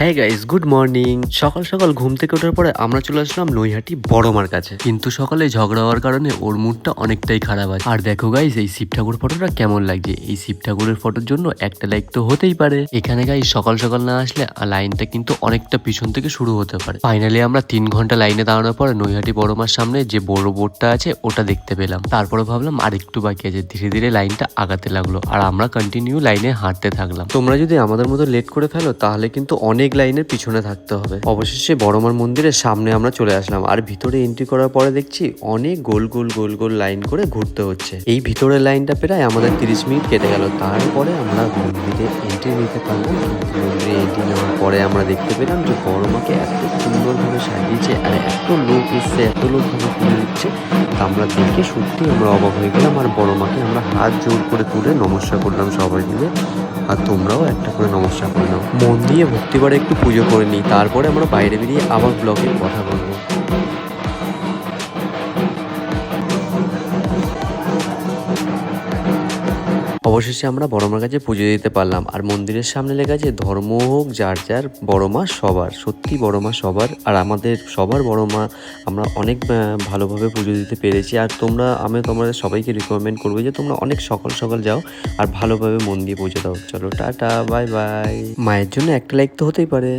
হ্যাঁ guys good morning সকাল সকাল ঘুম থেকে ওঠার পরে আমরা চলে আসলাম নৈহাটি বড় মার কাছে। কিন্তু সকালে ঝগড়া হওয়ার কারণে ওর মুডটা অনেকটাই খারাপ আছে। আর দেখো গাইস এই শিব ঠাকুর ফটোটা কেমন লাগছে? এই শিব ঠাকুরের ফটোর জন্য একটা লাইক তো হতেই পারে। এখানে গাইস সকাল সকাল না আসলে লাইনটা কিন্তু অনেকটা পিছন থেকে শুরু হতে পারে। ফাইনালি আমরা তিন ঘণ্টা লাইনে দাঁড়ানোর পরে নৈহাটি বড় মার সামনে যে বড় বোর্ডটা আছে ওটা দেখতে পেলাম। তারপরে ভাবলাম আর একটু বাকি আছে। ধীরে ধীরে লাইনটা আগাতে লাগল। আর আমরা কন্টিনিউ লাইনে হাঁটতে থাকলাম। তোমরা যদি আমাদের মতো লেট করে ফেলো তাহলে কিন্তু অনেক লাইনের পিছনে থাকতে হবে। অবশেষে বড়মার মন্দিরের সামনে আমরা চলে আসলাম। আর ভিতরে এন্ট্রি করার পরে দেখছি অনেক গোল গোল গোল গোল লাইন করে ঘুরতে হচ্ছে। এই ভিতরের লাইনটা প্রায় আমাদের তিরিশ মিনিট কেটে গেল। তারপরে আমরা মন্দিরে এন্ট্রি নিতে পারলাম মন্দিরে এন্ট্রি নেওয়ার পরে আমরা দেখতে পেলাম যে বড়মাকে এত সুন্দরভাবে সাজিয়েছে আর এত লোক এসছে, এত লোক পুজো দিচ্ছে আমরা দেখে সত্যি আমরা অবাক হয়ে গেলাম, আর বড় মাকে আমরা হাত জোর করে তুলে নমস্কার করলাম সবাই মিলে। আর তোমরাও একটা করে নমস্কার করে নাও। মন দিয়ে ভক্তিবারে একটু পুজো করে নিই, তারপরে আমরা বাইরে বেরিয়ে আবার ব্লগে কথা বলব। অবশেষে আমরা বড় মার কাছে পুজো দিতে পারলাম। আর মন্দিরের সামনে লেখা আছে, ধর্ম হোক যার যার, বড় মা সবার। সত্যি বড় মা সবার। আর আমাদের সবার বড় মা আমরা অনেক ভালোভাবে পুজো দিতে পেরেছি। আর তোমরা আমি তোমাদের সবাইকে রিকমেন্ড করব যে তোমরা অনেক সকাল সকাল যাও আর ভালোভাবে মন দিয়ে পুজো দাও। চলো, টাটা, বাই বাই। মায়ের জন্য একটা লাইক তো হতেই পারে।